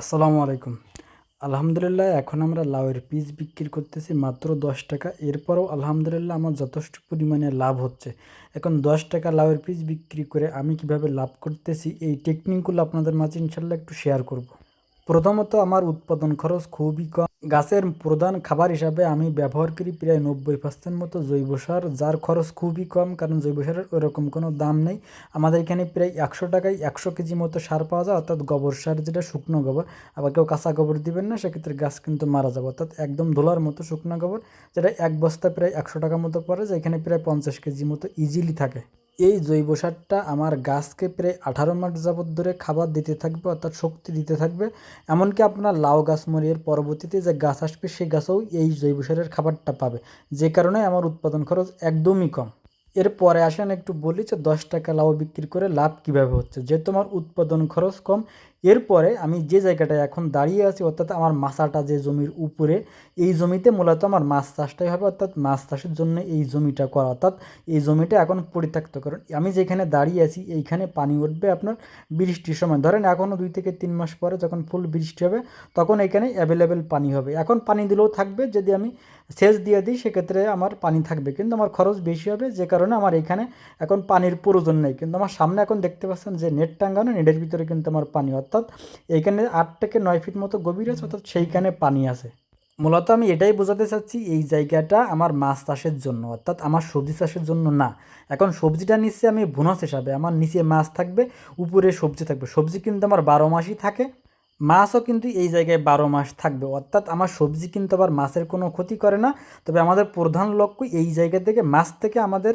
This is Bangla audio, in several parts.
আসসালামু আলাইকুম। আলহামদুলিল্লাহ, এখন আমরা লাউয়ের পিস বিক্রি করতেছি মাত্র দশ টাকা। এরপরও আলহামদুলিল্লাহ আমার যথেষ্ট পরিমাণে লাভ হচ্ছে। এখন দশ টাকা লাউয়ের পিস বিক্রি করে আমি কীভাবে লাভ করতেছি, এই টেকনিকগুলো আপনাদের মাঝে ইনশাল্লাহ একটু শেয়ার করব। প্রথমত আমার উৎপাদন খরচ খুবই কম। গাছের প্রধান খাবার হিসাবে আমি ব্যবহার করি প্রায় নব্বই পার্সেন্ট মতো জৈব সার, যার খরচ খুবই কম, কারণ জৈব সারের ওরকম কোনো দাম নেই। আমাদের এখানে প্রায় একশো টাকায় একশো কেজি মতো সার পাওয়া যায়, অর্থাৎ গোবর সার যেটা শুকনো গোবর। আবার কেউ কাঁচা গোবর দিবেন না, সেক্ষেত্রে গাছ কিন্তু মারা যাবে, অর্থাৎ একদম ধোলার মতো শুকনো গোবর, যেটা এক বস্তা প্রায় একশো টাকা মতো পড়ে যেখানে প্রায় পঞ্চাশ কেজি মতো ইজিলি থাকে। এই জৈব সারটা আমার গাছকে প্রায় আঠারো মাস যাবত ধরে খাবার দিতে থাকবে, অর্থাৎ শক্তি দিতে থাকবে। এমনকি আপনার লাউ গাছ মরিয়ের পরবর্তীতে যে গাছ আসবে সেই গাছেও এই জৈব সারের খাবারটা পাবে। যে কারণে আমার উৎপাদন খরচ একদমই কম। এরপরে আসেন একটু বলি যে দশ টাকা লাউ বিক্রি করে লাভ কীভাবে হচ্ছে। যেহেতু আমার উৎপাদন খরচ কম এরপরে আমি যে জায়গাটায় এখন দাঁড়িয়ে আছি, অর্থাৎ আমার মাছাটা যে জমির উপরে, এই জমিতে মূলত আমার মাছ চাষটাই হবে, অর্থাৎ মাছ চাষের জন্য এই জমিটা করা। অর্থাৎ এই জমিটা এখন পরিত্যক্ত কারণ আমি যেখানে দাঁড়িয়ে আছি, এইখানে পানি উঠবে আপনার বৃষ্টির সময়। ধরেন এখনও দুই থেকে তিন মাস পরে যখন ফুল বৃষ্টি হবে, তখন এখানে অ্যাভেলেবেল পানি হবে। এখন পানি দিলেও থাকবে, যদি আমি সেচ দিয়ে দিই, সেক্ষেত্রে আমার পানি থাকবে। কিন্তু আমার খরচ বেশি হবে, যে কারণে আমার এখানে এখন পানির প্রয়োজন নেই। কিন্তু আমার সামনে এখন দেখতে পাচ্ছেন যে নেট টাঙ্গানো নেটের ভিতরে কিন্তু আমার পানি, অর্থাৎ এইখানে আট থেকে নয় ফিট মতো গভীর আছে, অর্থাৎ সেইখানে পানি আছে। মূলত আমি এটাই বোঝাতে চাচ্ছি, এই জায়গাটা আমার মাছ চাষের জন্য, অর্থাৎ আমার সবজি চাষের জন্য না। এখন সবজিটা নিচ্ছে আমি বোনাস হিসাবে, আমার নিচে মাছ থাকবে, উপরে সবজি থাকবে। সবজি কিন্তু আমার বারো মাসই থাকে মাছও কিন্তু এই জায়গায় বারো মাস থাকবে। অর্থাৎ আমার সবজি কিন্তু আবার মাছের কোনো ক্ষতি করে না। তবে আমাদের প্রধান লক্ষ্য এই জায়গা থেকে মাছ থেকে আমাদের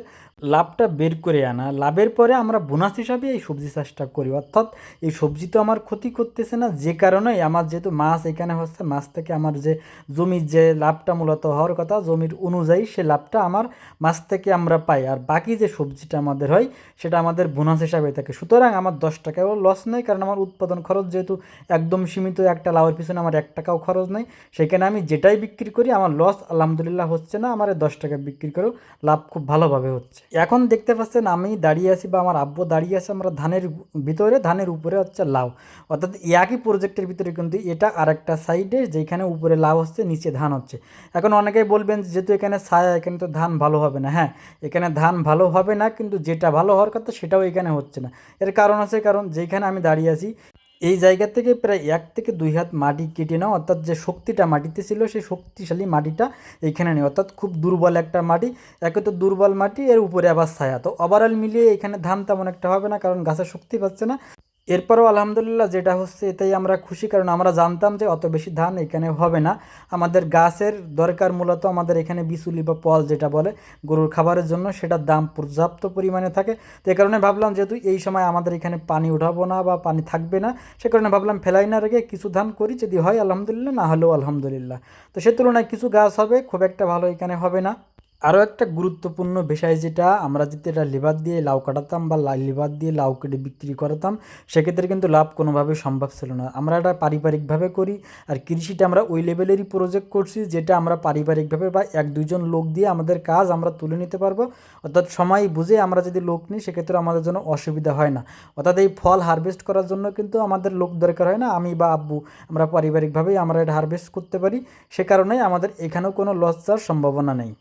লাভটা বের করে আনা। লাভের পরে আমরা বোনাস হিসাবে এই সবজি চাষটা করি। অর্থাৎ এই সবজি তো আমার ক্ষতি করতেছে না, যে কারণে আমার যেহেতু মাছ এখানে হচ্ছে, মাছ থেকে আমার যে জমির যে লাভটা মূলত হওয়ার কথা, জমির অনুযায়ী সে লাভটা আমার মাছ থেকে আমরা পাই। আর বাকি যে সবজিটা আমাদের হয়, সেটা আমাদের বোনাস হিসাবে থাকে। সুতরাং আমার দশ টাকাও লস নেই, কারণ আমার উৎপাদন খরচ যেহেতু একদম সীমিত একটা লাভের পিছনে আমার এক টাকাও খরচ নেই। সেখানে আমি যেটাই বিক্রি করি, আমার লস আলহামদুলিল্লাহ হচ্ছে না, আমার দশ টাকা বিক্রি করেও লাভ খুব ভালোভাবে হচ্ছে। এখন দেখতে পাচ্ছেন আমি দাঁড়িয়ে আছি বা আমার আব্বু দাঁড়িয়ে আছে আমরা ধানের ভিতরে, ধানের উপরে হচ্ছে লাউ। অর্থাৎ একই প্রজেক্টের ভিতরে কিন্তু এটা আরেকটা সাইডে যেখানে উপরে লাউ হচ্ছে, নিচে ধান হচ্ছে। এখন অনেকেই বলবেন যেহেতু এখানে ছায়া, এখানে তো ধান ভালো হবে না। হ্যাঁ এখানে ধান ভালো হবে না, কিন্তু যেটা ভালো হওয়ার কথা সেটাও এখানে হচ্ছে না। এর কারণ আছে কারণ যেখানে আমি দাঁড়িয়ে আছি এই জায়গা থেকে প্রায় এক থেকে দুই হাত মাটি কেটে নেওয়া অর্থাৎ যে শক্তিটা মাটিতে ছিল সেই শক্তিশালী মাটিটা এখানে নেই, অর্থাৎ খুব দুর্বল একটা মাটি, একে তো দুর্বল মাটি, এর উপরে আবার ছায়া। তো ওভারঅল মিলিয়ে এখানে ধান তেমন একটা হবে না, কারণ গাছের শক্তি পাচ্ছে না। এরপরেও আলহামদুলিল্লাহ যেটা হচ্ছে এটাই আমরা খুশি, কারণ আমরা জানতাম যে অত বেশি ধান এখানে হবে না। আমাদের গাছের দরকার মূলত আমাদের এখানে বিচুলি বা পল যেটা বলে, গরুর খাবারের জন্য সেটার দাম পর্যাপ্ত পরিমাণে থাকে। তো এই কারণে ভাবলাম যেহেতু এই সময় আমাদের এখানে পানি উঠাবো না বা পানি থাকবে না, সে কারণে ভাবলাম ফেলাই না রেখে কিছু ধান করি, যদি হয় আলহামদুলিল্লাহ, না হলেও আলহামদুলিল্লাহ। তো সে তুলনায় কিছু গাছ হবে, খুব একটা ভালো এখানে হবে না। আরও একটা গুরুত্বপূর্ণ বিষয় যেটা আমরা যদি এটা লেবার দিয়ে লাউ কাটাতাম বা লিভার দিয়ে লাউ কেটে বিক্রি করাতাম, সেক্ষেত্রে কিন্তু লাভ কোনোভাবেই সম্ভব ছিল না। আমরা এটা পারিবারিকভাবে করি আর কৃষিটা আমরা ওই লেভেলেরই প্রজেক্ট করছি যেটা আমরা পারিবারিকভাবে বা এক দুইজন লোক দিয়ে আমাদের কাজ আমরা তুলে নিতে পারব। অর্থাৎ সময় বুঝে আমরা যদি লোক নিই, সেক্ষেত্রে আমাদের জন্য অসুবিধা হয় না। অর্থাৎ এই ফল হারভেস্ট করার জন্য কিন্তু আমাদের লোক দরকার হয় না। আমি বা আব্বু আমরা পারিবারিকভাবেই আমরা এটা হারভেস্ট করতে পারি। সে কারণেই আমাদের এখানেও কোনো লস যাওয়ার সম্ভাবনা নেই।